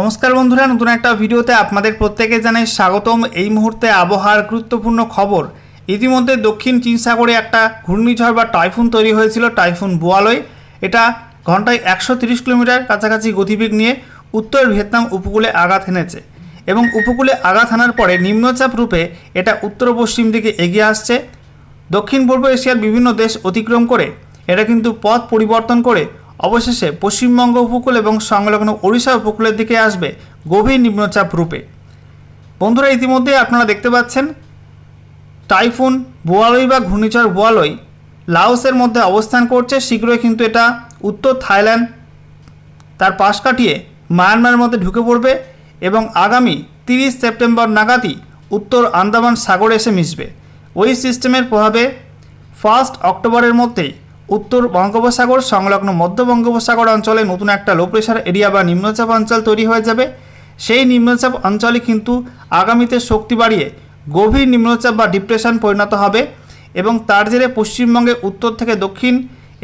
নমস্কার বন্ধুরা, নতুন একটা ভিডিওতে আপনাদের প্রত্যেকে জানাই স্বাগতম। এই মুহূর্তে আবহাওয়ার গুরুত্বপূর্ণ খবর। ইতিমধ্যে দক্ষিণ চীন সাগরে একটা ঘূর্ণিঝড় বা টাইফুন তৈরি হয়েছিল, টাইফুন বোয়ালয়। এটা ঘন্টায় একশো তিরিশ কিলোমিটার কাছাকাছি গতিবেগ নিয়ে উত্তর ভিয়েতনাম উপকূলে আঘাত হেনেছে এবং উপকূলে আঘাত হানার পরে নিম্নচাপ রূপে এটা উত্তর পশ্চিম দিকে এগিয়ে আসছে। দক্ষিণ পূর্ব এশিয়ার বিভিন্ন দেশ অতিক্রম করে, এটা কিন্তু পথ পরিবর্তন করে অবশেষে পশ্চিমবঙ্গ উপকূল এবং সংলগ্ন ওড়িশা উপকূলের দিকে আসবে গভীর নিম্নচাপ রূপে। বন্ধুরা, ইতিমধ্যে আপনারা দেখতে পাচ্ছেন, টাইফুন, বোয়ালই বা ঘূর্ণিঝড় বোয়ালই লাওসের মধ্যে অবস্থান করছে। শীঘ্রই কিন্তু এটা উত্তর থাইল্যান্ড তার পাশ কাটিয়ে মায়ানমারের মধ্যে ঢুকে পড়বে এবং আগামী তিরিশ সেপ্টেম্বর নাগাদই উত্তর আন্দামান সাগরে এসে মিশবে। ওই সিস্টেমের প্রভাবে ফার্স্ট অক্টোবরের মধ্যেই উত্তর বঙ্গোপসাগর সংলগ্ন মধ্য বঙ্গোপসাগর অঞ্চলে নতুন একটা লো প্রেশার এরিয়া বা নিম্নচাপ অঞ্চল তৈরি হয়ে যাবে। সেই নিম্নচাপ অঞ্চলে কিন্তু আগামীতে শক্তি বাড়িয়ে গভীর নিম্নচাপ বা ডিপ্রেশন পরিণত হবে এবং তার জেরে পশ্চিমবঙ্গে উত্তর থেকে দক্ষিণ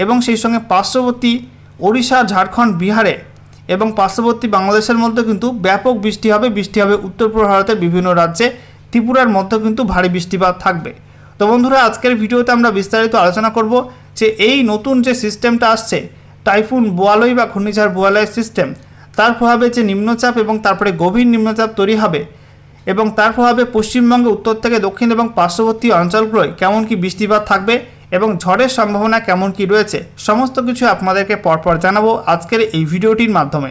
এবং সেই সঙ্গে পার্শ্ববর্তী ওড়িশা, ঝাড়খণ্ড, বিহারে এবং পার্শ্ববর্তী বাংলাদেশের মধ্যে কিন্তু ব্যাপক বৃষ্টি হবে। বৃষ্টি হবে উত্তর পূর্ব ভারতের বিভিন্ন রাজ্যে। ত্রিপুরার মধ্যে কিন্তু ভারী বৃষ্টিপাত থাকবে। তো বন্ধুরা, আজকের ভিডিওতে আমরা বিস্তারিত আলোচনা করব যে এই নতুন যে সিস্টেমটা আসছে, টাইফুন বোয়ালই বা ঘূর্ণিঝড় বোয়ালয় সিস্টেম, তার প্রভাবে যে নিম্নচাপ এবং তারপরে গভীর নিম্নচাপ তৈরি হবে এবং তার প্রভাবে পশ্চিমবঙ্গে, উত্তর থেকে দক্ষিণ এবং পার্শ্ববর্তী অঞ্চলগুলোয় কেমন কি বৃষ্টিপাত থাকবে এবং ঝড়ের সম্ভাবনা কেমন কি রয়েছে, সমস্ত কিছু আপনাদেরকে পরপর জানাব আজকের এই ভিডিওটির মাধ্যমে।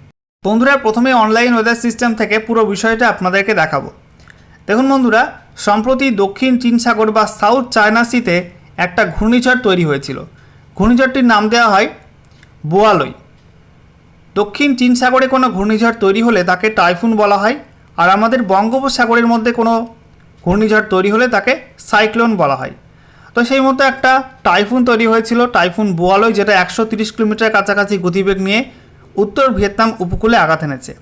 বন্ধুরা, প্রথমে অনলাইন ওয়েদার সিস্টেম থেকে পুরো বিষয়টা আপনাদেরকে দেখাবো। দেখুন বন্ধুরা, সম্প্রতি দক্ষিণ চীন সাগর বা সাউথ চায়না সিতে একটা ঘূর্ণিঝড় তৈরি হয়েছিল। ঘূর্ণিঝড়টির নাম দেওয়া হয় বোয়ালই। দক্ষিণ চীন সাগরে কোনো ঘূর্ণিঝড় তৈরি হলে তাকে টাইফুন বলা হয়, আর আমাদের বঙ্গোপসাগরের মধ্যে কোনো ঘূর্ণিঝড় তৈরি হলে তাকে সাইক্লোন বলা হয়। তো সেই মতো একটা টাইফুন তৈরি হয়েছিল টাইফুন বোয়ালই, যেটা একশো তিরিশ কিলোমিটার কাছাকাছি গতিবেগ নিয়ে উত্তর ভিয়েতনাম উপকূলে আঘাত এনেছে।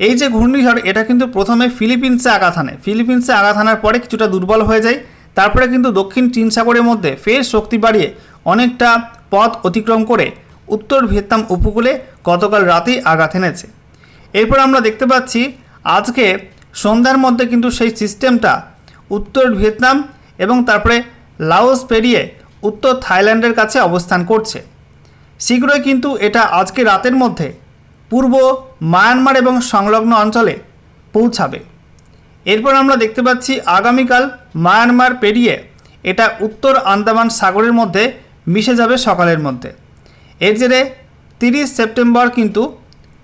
এই যে ঘূর্ণিঝড়, এটা কিন্তু প্রথমে ফিলিপিন্সে আঘাত হানে। ফিলিপিন্সে আঘাত হানার পরে কিছুটা দুর্বল হয়ে যায়। তারপরে কিন্তু দক্ষিণ চীন সাগরের মধ্যে ফের শক্তি বাড়িয়ে অনেকটা পথ অতিক্রম করে উত্তর ভিয়েতনাম উপকূলে গতকাল রাতেই আঘাত এনেছে। এরপর আমরা দেখতে পাচ্ছি, আজকে সন্ধ্যার মধ্যে কিন্তু সেই সিস্টেমটা উত্তর ভিয়েতনাম এবং তারপরে লাওস পেরিয়ে উত্তর থাইল্যান্ডের কাছে অবস্থান করছে। শীঘ্রই কিন্তু এটা আজকে রাতের মধ্যে পূর্ব মায়ানমার এবং সংলগ্ন অঞ্চলে পৌঁছাবে। এরপর আমরা দেখতে পাচ্ছি আগামীকাল মায়ানমার পেরিয়ে এটা উত্তর আন্দামান সাগরের মধ্যে মিশে যাবে সকালের মধ্যে। এর জেরে তিরিশ সেপ্টেম্বর কিন্তু,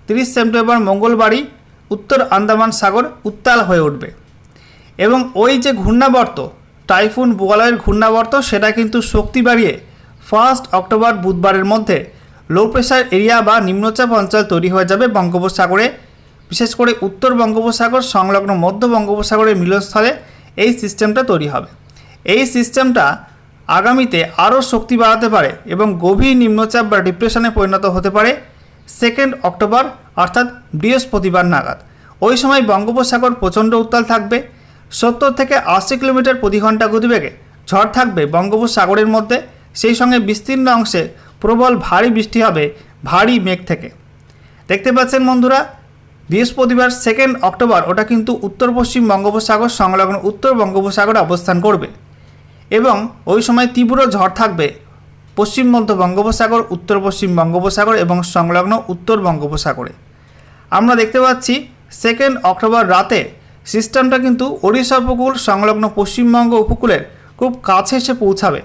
তিরিশ সেপ্টেম্বর মঙ্গলবারই উত্তর আন্দামান সাগর উত্তাল হয়ে উঠবে। এবং ওই যে ঘূর্ণাবর্ত, টাইফুন বোয়ালয়ের ঘূর্ণাবর্ত, সেটা কিন্তু শক্তি বাড়িয়ে ফার্স্ট অক্টোবর বুধবারের মধ্যে লো প্রেশার এরিয়া বা নিম্নচাপ অঞ্চল তৈরি হয়ে যাবে বঙ্গোপসাগরে। বিশেষ করে উত্তর বঙ্গোপসাগর সংলগ্ন মধ্য বঙ্গোপসাগরের মিলনস্থলে এই সিস্টেমটা তৈরি হবে। এই সিস্টেমটা আগামীতে আরও শক্তি বাড়াতে পারে এবং গভীর নিম্নচাপ বা ডিপ্রেশনে পরিণত হতে পারে সেকেন্ড অক্টোবর, অর্থাৎ বৃহস্পতিবার নাগাদ। ওই সময় বঙ্গোপসাগর প্রচণ্ড উত্তাল থাকবে। সত্তর থেকে আশি কিলোমিটার প্রতি ঘণ্টা গতিবেগে ঝড় থাকবে বঙ্গোপসাগরের মধ্যে। সেই সঙ্গে বিস্তীর্ণ অংশে প্রবল ভারী বৃষ্টি হবে ভারী মেঘ থেকে। দেখতে পাচ্ছেন বন্ধুরা, বৃহস্পতিবার সেকেন্ড অক্টোবর ওটা কিন্তু উত্তর পশ্চিম বঙ্গোপসাগর সংলগ্ন উত্তর বঙ্গোপসাগরে অবস্থান করবে এবং ওই সময় তীব্র ঝড় থাকবে পশ্চিম মধ্য বঙ্গোপসাগর, উত্তর পশ্চিম বঙ্গোপসাগর এবং সংলগ্ন উত্তর বঙ্গোপসাগরে। আমরা দেখতে পাচ্ছি সেকেন্ড অক্টোবর রাতে সিস্টেমটা কিন্তু ওড়িশা উপকূল সংলগ্ন পশ্চিমবঙ্গ উপকূলের খুব কাছে এসে পৌঁছাবে।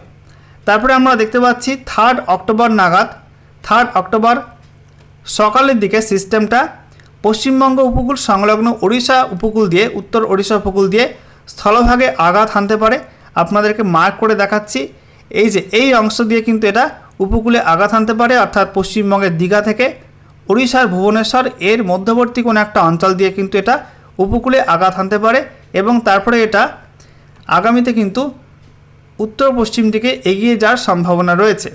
তারপরে আমরা দেখতে পাচ্ছি থার্ড অক্টোবর নাগাদ থার্ড অক্টোবর সকালের দিকে সিস্টেমটা পশ্চিমবঙ্গ উপকূল সংলগ্ন ওড়িশা উপকূল দিয়ে, উত্তর ওড়িশা উপকূল দিয়ে স্থলভাগে আঘাত হানতে পারে। আপনাদেরকে মার্ক করে দেখাচ্ছি। এই যে, এই অংশ দিয়ে কিন্তু এটা উপকূলে আঘাত হানতে পারে, অর্থাৎ পশ্চিমবঙ্গের দীঘা থেকে ওড়িশার ভুবনেশ্বর, এর মধ্যবর্তী কোনো একটা অঞ্চল দিয়ে কিন্তু এটা উপকূলে আঘাত হানতে পারে এবং তারপরে এটা আগামীতে কিন্তু উত্তর পশ্চিম দিকে এগিয়ে যাওয়ার সম্ভাবনা রয়েছে।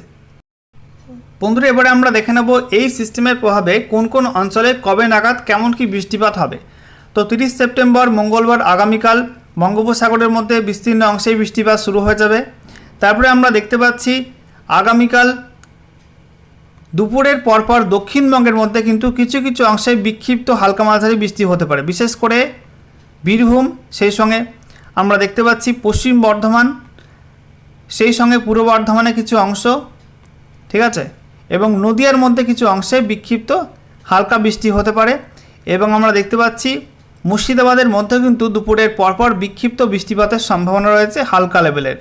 বন্ধুরা, এবারে আমরা দেখে নেব এই সিস্টেমের প্রভাবে কোন কোন অঞ্চলে কবে নাগাদ কেমন কি বৃষ্টিপাত হবে। তো তিরিশ সেপ্টেম্বর, মঙ্গলবার, আগামীকাল বঙ্গোপসাগরের মধ্যে বিস্তীর্ণ অংশেই বৃষ্টিপাত শুরু হয়ে যাবে। তারপরে আমরা দেখতে পাচ্ছি আগামীকাল দুপুরের পরপর দক্ষিণবঙ্গের মধ্যে কিন্তু কিছু কিছু অংশে বিক্ষিপ্ত হালকা মাঝারি বৃষ্টি হতে পারে। বিশেষ করে বীরভূম, সেই সঙ্গে আমরা দেখতে পাচ্ছি পশ্চিম বর্ধমান সেই সঙ্গে পূর্ব বর্ধমানে কিছু অংশ, ঠিক আছে? এবং নদিয়ার মধ্যে কিছু অংশে বিক্ষিপ্ত হালকা বৃষ্টি হতে পারে। এবং আমরা দেখতে পাচ্ছি, মুর্শিদাবাদের মধ্যে কিন্তু দুপুরের পরপর বিক্ষিপ্ত বৃষ্টিপাতের সম্ভাবনা রয়েছে হালকা লেভেলের।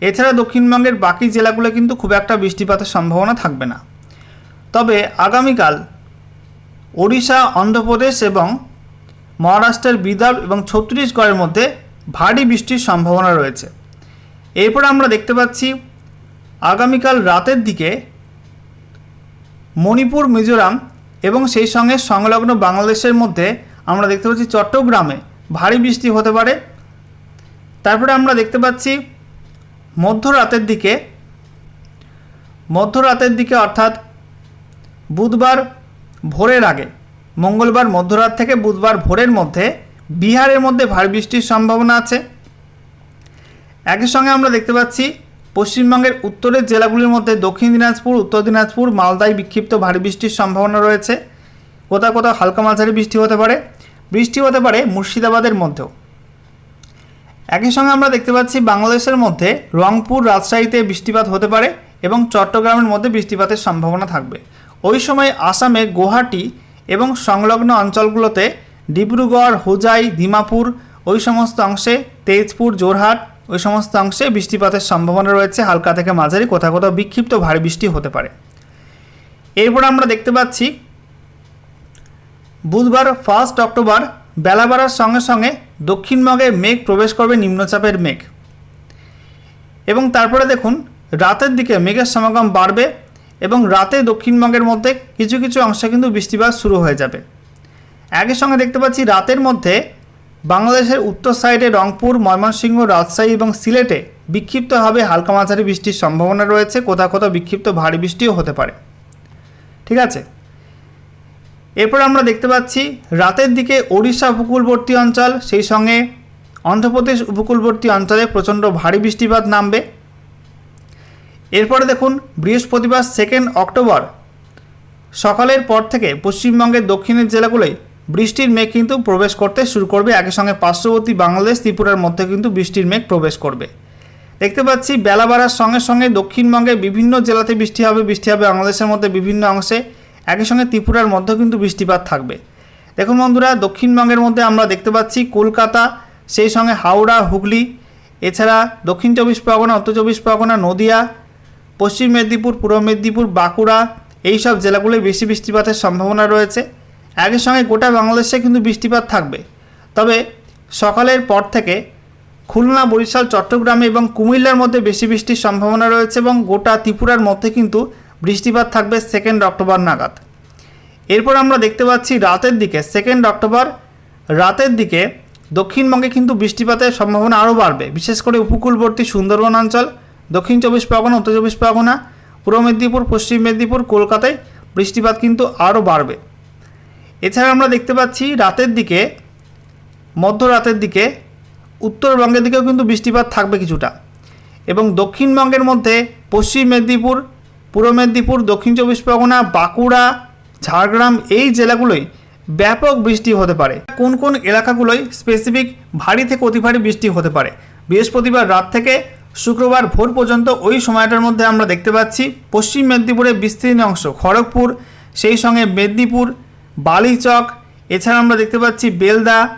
এছাড়া দক্ষিণবঙ্গের বাকি জেলাগুলো কিন্তু খুব একটা বৃষ্টিপাতের সম্ভাবনা থাকবে না। তবে আগামীকাল ওড়িশা, অন্ধ্রপ্রদেশ এবং মহারাষ্ট্রের বিদর্ভ এবং ছত্তিশগড়ের মধ্যে ভারী বৃষ্টির সম্ভাবনা রয়েছে। এরপর আমরা দেখতে পাচ্ছি আগামীকাল রাতের দিকে মণিপুর, মিজোরাম এবং সেই সঙ্গে সংলগ্ন বাংলাদেশের মধ্যে আমরা দেখতে পাচ্ছি চট্টগ্রামে ভারী বৃষ্টি হতে পারে। তারপরে আমরা দেখতে পাচ্ছি মধ্যরাতের দিকে মধ্যরাতের দিকে অর্থাৎ বুধবার ভোরের আগে, মঙ্গলবার মধ্যরাত থেকে বুধবার ভোরের মধ্যে বিহারের মধ্যে ভারী বৃষ্টির সম্ভাবনা আছে। একই সঙ্গে আমরা দেখতে পাচ্ছি পশ্চিমবঙ্গের উত্তরের জেলাগুলির মধ্যে দক্ষিণ দিনাজপুর, উত্তর দিনাজপুর, মালদায় বিক্ষিপ্ত ভারী বৃষ্টির সম্ভাবনা রয়েছে। কোথাও কোথাও হালকা মাঝারি বৃষ্টি হতে পারে। বৃষ্টি হতে পারে মুর্শিদাবাদের মধ্যেও। একই সঙ্গে আমরা দেখতে পাচ্ছি বাংলাদেশের মধ্যে রংপুর, রাজশাহীতে বৃষ্টিপাত হতে পারে এবং চট্টগ্রামের মধ্যে বৃষ্টিপাতের সম্ভাবনা থাকবে। ওই সময় আসামে গুয়াহাটি এবং সংলগ্ন অঞ্চলগুলোতে ডিব্রুগড়, হোজাই, দিমাপুর, ওই সমস্ত অংশে তেজপুর জোরহাট ওই সমস্ত অংশে বৃষ্টিপাতের সম্ভাবনা রয়েছে হালকা থেকে মাঝারি, কোথাও কোথাও বিক্ষিপ্ত ভারী বৃষ্টি হতে পারে। এরপর আমরা দেখতে পাচ্ছি, বুধবার ফার্স্ট অক্টোবর বেলা বাড়ার সঙ্গে সঙ্গে দক্ষিণবঙ্গে মেঘ প্রবেশ করবে নিম্নচাপের মেঘ। এবং তারপরে দেখুন, রাতের দিকে মেঘের সমাগম বাড়বে এবং রাতে দক্ষিণবঙ্গের মধ্যে কিছু কিছু অংশে কিন্তু বৃষ্টিপাত শুরু হয়ে যাবে। একই সঙ্গে দেখতে পাচ্ছি, রাতের মধ্যে বাংলাদেশের উত্তর সাইডে রংপুর, ময়মনসিংহ, রাজশাহী এবং সিলেটে বিক্ষিপ্তভাবে হালকা মাঝারি বৃষ্টির সম্ভাবনা রয়েছে। কোথাও কোথাও বিক্ষিপ্ত ভারী বৃষ্টিও হতে পারে। ঠিক আছে? এরপর আমরা দেখতে পাচ্ছি, রাতের দিকে ওড়িশা উপকূলবর্তী অঞ্চল, সেই সঙ্গে অন্ধ্রপ্রদেশ উপকূলবর্তী অঞ্চলে প্রচণ্ড ভারী বৃষ্টিপাত নামবে। এরপরে দেখুন, বৃহস্পতিবার সেকেন্ড অক্টোবর সকালের পর থেকে পশ্চিমবঙ্গের দক্ষিণের জেলাগুলোয় বৃষ্টির মেঘ কিন্তু প্রবেশ করতে শুরু করবে। একই সঙ্গে পার্শ্ববর্তী বাংলাদেশ, ত্রিপুরার মধ্যে কিন্তু বৃষ্টির মেঘ প্রবেশ করবে। দেখতে পাচ্ছি, বেলা বাড়ার সঙ্গে সঙ্গে দক্ষিণবঙ্গে বিভিন্ন জেলাতে বৃষ্টি হবে বৃষ্টি হবে বাংলাদেশের মধ্যে বিভিন্ন অংশে। একই সঙ্গে ত্রিপুরার মধ্যেও কিন্তু বৃষ্টিপাত থাকবে। দেখুন বন্ধুরা, দক্ষিণবঙ্গের মধ্যে আমরা দেখতে পাচ্ছি কলকাতা, সেই সঙ্গে হাওড়া, হুগলি, এছাড়া দক্ষিণ চব্বিশ পরগনা, উত্তর চব্বিশ পরগনা, নদিয়া, পশ্চিম মেদিনীপুর, পূর্ব মেদিনীপুর, বাঁকুড়া এই সব জেলাগুলোয় বেশি বৃষ্টিপাতের সম্ভাবনা রয়েছে। একই সঙ্গে গোটা বাংলাদেশে কিন্তু বৃষ্টিপাত থাকবে। তবে সকালের পর থেকে খুলনা, বরিশাল, চট্টগ্রামে এবং কুমিল্লার মধ্যে বেশি বৃষ্টির সম্ভাবনা রয়েছে এবং গোটা ত্রিপুরার মধ্যে কিন্তু বৃষ্টিপাত থাকবে সেকেন্ড অক্টোবর নাগাদ। এরপর আমরা দেখতে পাচ্ছি রাতের দিকে সেকেন্ড অক্টোবর রাতের দিকে দক্ষিণবঙ্গে কিন্তু বৃষ্টিপাতের সম্ভাবনা আরও বাড়বে। বিশেষ করে উপকূলবর্তী সুন্দরবন অঞ্চল, দক্ষিণ চব্বিশ পরগনা, উত্তর চব্বিশ পরগনা, পূর্ব মেদিনীপুর, পশ্চিম মেদিনীপুর, কলকাতায় বৃষ্টিপাত কিন্তু আরও বাড়বে। এছাড়া আমরা দেখতে পাচ্ছি রাতের দিকে মধ্যরাতের দিকে উত্তরবঙ্গের দিকেও কিন্তু বৃষ্টিপাত থাকবে কিছুটা। এবং দক্ষিণবঙ্গের মধ্যে পশ্চিম মেদিনীপুর, পূর্ব মেদিনীপুর, দক্ষিণ চব্বিশ পরগনা, বাঁকুড়া, ঝাড়গ্রাম এই জেলাগুলোই ব্যাপক বৃষ্টি হতে পারে। কোন কোন এলাকাগুলোয় স্পেসিফিক ভারী থেকে অতি ভারী বৃষ্টি হতে পারে? বৃহস্পতিবার রাত থেকে শুক্রবার ভোর পর্যন্ত ওই সময়টার মধ্যে আমরা দেখতে পাচ্ছি পশ্চিম মেদিনীপুরের বিস্তীর্ণ অংশ খড়গপুর, সেই সঙ্গে মেদিনীপুর বালিচক এছাড়া আমরা দেখতে পাচ্ছি বেলদা,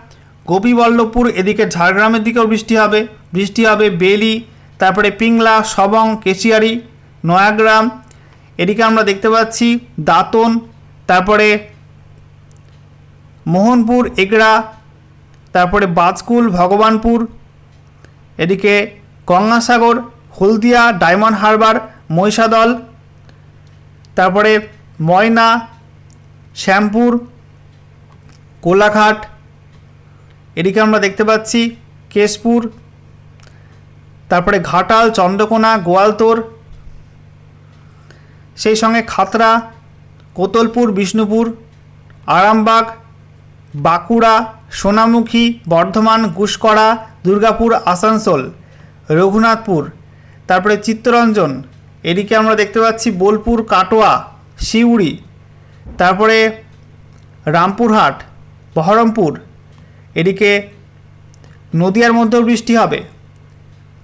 গোপীবল্লভপুর, এদিকে ঝাড়গ্রামের দিকেও বৃষ্টি হবে। বৃষ্টি হবে বেলি, তারপরে পিংলা, সবং, কেশিয়ারি, নয়াগ্রাম। এদিকে আমরা দেখতে পাচ্ছি দাঁতন, তারপরে মোহনপুর, এগড়া, তারপরে বাজকুল, ভগবানপুর। এদিকে গঙ্গাসাগর, হলদিয়া, ডায়মন্ড হারবার, মহিষাদল। তারপরে ময়না শ্যামপুর, কোলাঘাট, এদিকে আমরা দেখতে পাচ্ছি কেশপুর, তারপরে ঘাটাল, চন্দ্রকোনা, গোয়ালতোর, সেই সঙ্গে খাতরা, কোতলপুর, বিষ্ণুপুর, আরামবাগ, বাঁকুড়া, সোনামুখী, বর্ধমান, গুসকরা, দুর্গাপুর, আসানসোল, রঘুনাথপুর, তারপরে চিত্তরঞ্জন, এদিকে আমরা দেখতে পাচ্ছি বোলপুর, কাটোয়া, শিউড়ি তারপরে রামপুরহাট, বহরমপুর, এদিকে নদিয়ার মধ্যেও বৃষ্টি হবে।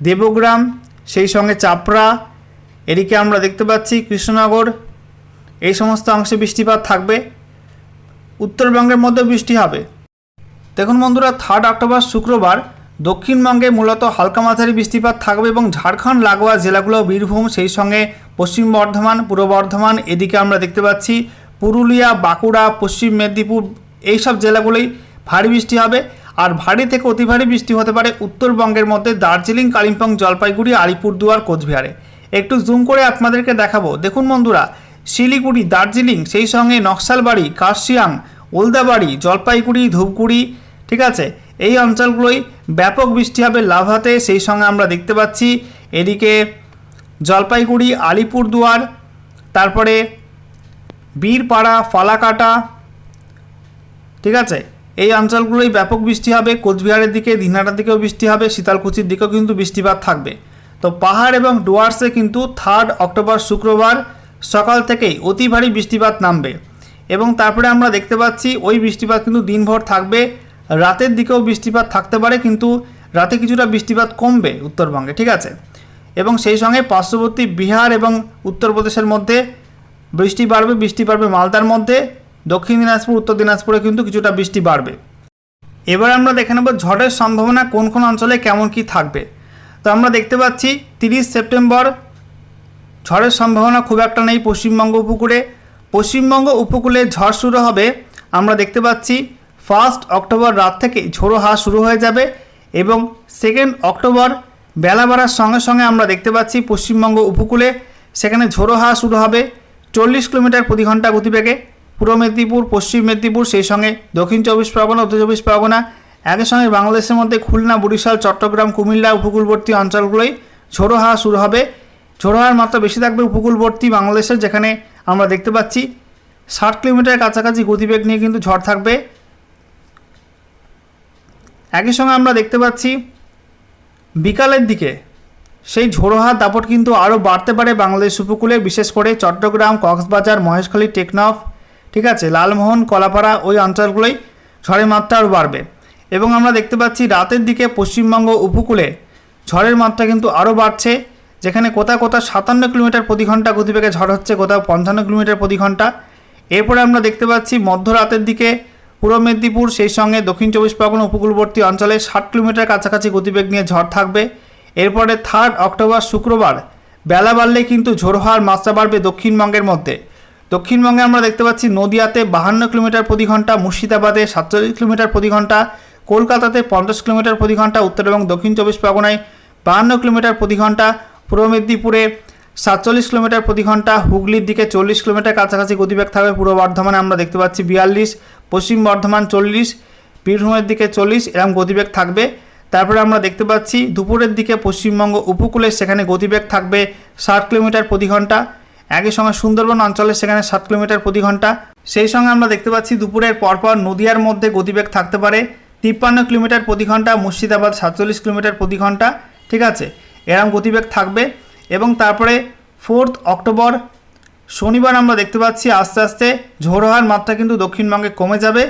দেবগ্রাম, সেই সঙ্গে চাপড়া, এদিকে আমরা দেখতে পাচ্ছি কৃষ্ণনগর, এই সমস্ত অংশে বৃষ্টিপাত থাকবে। উত্তরবঙ্গের মধ্যেও বৃষ্টি হবে। দেখুন বন্ধুরা থার্ড অক্টোবর শুক্রবার দক্ষিণবঙ্গে মূলত হালকা মাঝারি বৃষ্টিপাত থাকবে এবং ঝাড়খণ্ড, লাগোয়া জেলাগুলো বীরভূম, সেই সঙ্গে পশ্চিম বর্ধমান, পূর্ব বর্ধমান, এদিকে আমরা দেখতে পাচ্ছি পুরুলিয়া, বাঁকুড়া, পশ্চিম মেদিনীপুর এইসব জেলাগুলোই ভারী বৃষ্টি হবে। আর ভারী থেকে অতি ভারী বৃষ্টি হতে পারে উত্তরবঙ্গের মধ্যে দার্জিলিং, কালিম্পং, জলপাইগুড়ি, আলিপুরদুয়ার, কোচবিহারে। একটু জুম করে আপনাদেরকে দেখাবো। দেখুন বন্ধুরা, শিলিগুড়ি, দার্জিলিং, সেই সঙ্গে নকশালবাড়ি, কার্শিয়াং, ওলদাবাড়ি, জলপাইগুড়ি, ধূপগুড়ি, ঠিক আছে? এই অঞ্চলগুলোই ব্যাপক বৃষ্টি হবে লাভাতে। সেই সঙ্গে আমরা দেখতে পাচ্ছি এদিকে জলপাইগুড়ি, আলিপুরদুয়ার, তারপরে বীরপাড়া, ফালাকাটা, ঠিক আছে? এই অঞ্চলগুলোই ব্যাপক বৃষ্টি হবে, কোচবিহারের দিকে, দিনহাটার দিকেও বৃষ্টি হবে শীতলকুচির দিকেও কিন্তু বৃষ্টিপাত থাকবে। তো পাহাড় এবং ডুয়ার্সে কিন্তু থার্ড অক্টোবর শুক্রবার সকাল থেকেই অতি ভারী বৃষ্টিপাত নামবে। এবং তারপরে আমরা দেখতে পাচ্ছি, ওই বৃষ্টিপাত কিন্তু দিনভর থাকবে। রাতের দিকেও বৃষ্টিপাত থাকতে পারে, কিন্তু রাতে কিছুটা বৃষ্টিপাত কমবে উত্তরবঙ্গে, ঠিক আছে? এবং সেই সঙ্গে পার্শ্ববর্তী বিহার এবং উত্তরপ্রদেশের মধ্যে বৃষ্টি বাড়বে বৃষ্টি বাড়বে মালদার মধ্যে, দক্ষিণ দিনাজপুর, উত্তর দিনাজপুরে কিন্তু কিছুটা বৃষ্টি বাড়বে। এবার আমরা দেখে নেব ঝড়ের সম্ভাবনা কোন কোন অঞ্চলে কেমন কি থাকবে। তো আমরা দেখতে পাচ্ছি তিরিশ সেপ্টেম্বর, ঝড়ের সম্ভাবনা খুব একটা নেই পশ্চিমবঙ্গ উপকূলে। পশ্চিমবঙ্গ উপকূলে ঝড় শুরু হবে, আমরা দেখতে পাচ্ছি ফার্স্ট অক্টোবর রাত থেকে ঝোড়ো হাওয়া শুরু হয়ে যাবে এবং সেকেন্ড অক্টোবর বেলা বাড়ার সঙ্গে সঙ্গে আমরা দেখতে পাচ্ছি পশ্চিমবঙ্গ উপকূলে সেখানে ঝোড়ো হাওয়া শুরু হবে। চল্লিশ কিলোমিটার প্রতি ঘণ্টা গতিবেগে। পূর্ব মেদিনীপুর, পশ্চিম মেদিনীপুর, সেই সঙ্গে দক্ষিণ চব্বিশ পরগনা, উত্তর চব্বিশ পরগনা। একই সঙ্গে বাংলাদেশের মধ্যে খুলনা, বরিশাল, চট্টগ্রাম, কুমিল্লা উপকূলবর্তী অঞ্চলগুলোই ঝোড়ো হাওয়া শুরু হবে। ঝোড়ো হাওয়ার মাত্রা বেশি থাকবে উপকূলবর্তী বাংলাদেশের, যেখানে আমরা দেখতে পাচ্ছি ষাট কিলোমিটার কাছাকাছি গতিবেগ নিয়ে কিন্তু ঝড় থাকবে। একই সঙ্গে আমরা দেখতে পাচ্ছি বিকালের দিকে সেই ঝোড়ো হাওয়ার দাপট কিন্তু আরও বাড়তে পারে বাংলাদেশ উপকূলে, বিশেষ করে চট্টগ্রাম, কক্সবাজার, মহেশখালী, টেকনাফ। ঠিক আছে, লালমোহন, কলাপাড়া ওই অঞ্চলগুলোই ঝড়ের মাত্রা আরও বাড়বে। এবং আমরা দেখতে পাচ্ছি রাতের দিকে পশ্চিমবঙ্গ উপকূলে ঝড়ের মাত্রা কিন্তু আরও বাড়ছে, যেখানে কোথাও কোথাও সাতান্ন কিলোমিটার প্রতি ঘণ্টা গতিবেগে ঝড় হচ্ছে, কোথাও পঞ্চান্ন কিলোমিটার প্রতি ঘণ্টা। এরপরে আমরা দেখতে পাচ্ছি মধ্যরাতের দিকে পূর্ব মেদিনীপুর, সেই সঙ্গে দক্ষিণ চব্বিশ পরগনা উপকূলবর্তী অঞ্চলে ষাট কিলোমিটার কাছাকাছি গতিবেগ নিয়ে ঝড় থাকবে। এরপরে থার্ড অক্টোবর শুক্রবার, বেলা বাড়লে কিন্তু ঝোড়ো মাত্রা বাড়বে দক্ষিণবঙ্গের মধ্যে। দক্ষিণবঙ্গে আমরা দেখতে পাচ্ছি নদিয়াতে বাহান্ন কিলোমিটার প্রতি ঘণ্টা, মুর্শিদাবাদে সাতচল্লিশ কিলোমিটার প্রতি ঘণ্টা, কলকাতাতে পঞ্চাশ কিলোমিটার প্রতি ঘণ্টা, উত্তর এবং দক্ষিণ চব্বিশ পরগনায় বাহান্ন কিলোমিটার প্রতি ঘণ্টা, পূর্ব মেদিনীপুরে সাতচল্লিশ কিলোমিটার প্রতি ঘণ্টা, হুগলির দিকে চল্লিশ কিলোমিটার কাছাকাছি গতিবেগ থাকবে পূর্ব বর্ধমানে আমরা দেখতে পাচ্ছি বিয়াল্লিশ, পশ্চিম বর্ধমান চল্লিশ, বীরভূমের দিকে চল্লিশ, এরকম গতিবেগ থাকবে। তারপরে আমরা দেখতে পাচ্ছি দুপুরের দিকে পশ্চিমবঙ্গ উপকূলে সেখানে গতিবেগ থাকবে ষাট কিলোমিটার প্রতি ঘণ্টা। একই সঙ্গে সুন্দরবন অঞ্চলে সেখানে ষাট কিলোমিটার প্রতি ঘণ্টা। সেই সঙ্গে আমরা দেখতে পাচ্ছি দুপুরের পরপর নদিয়ার মধ্যে গতিবেগ থাকতে পারে তিপ্পান্ন কিলোমিটার প্রতি ঘণ্টা, মুর্শিদাবাদ সাতচল্লিশ কিলোমিটার প্রতি ঘণ্টা, ঠিক আছে? এরম গতিবেগ থাকবে এবং তারপরে ফোর্থ অক্টোবর শনিবার আমরা দেখতে পাচ্ছি আস্তে আস্তে ঝোড়ো হওয়ার মাত্রা কিন্তু দক্ষিণবঙ্গে কমে যাবে।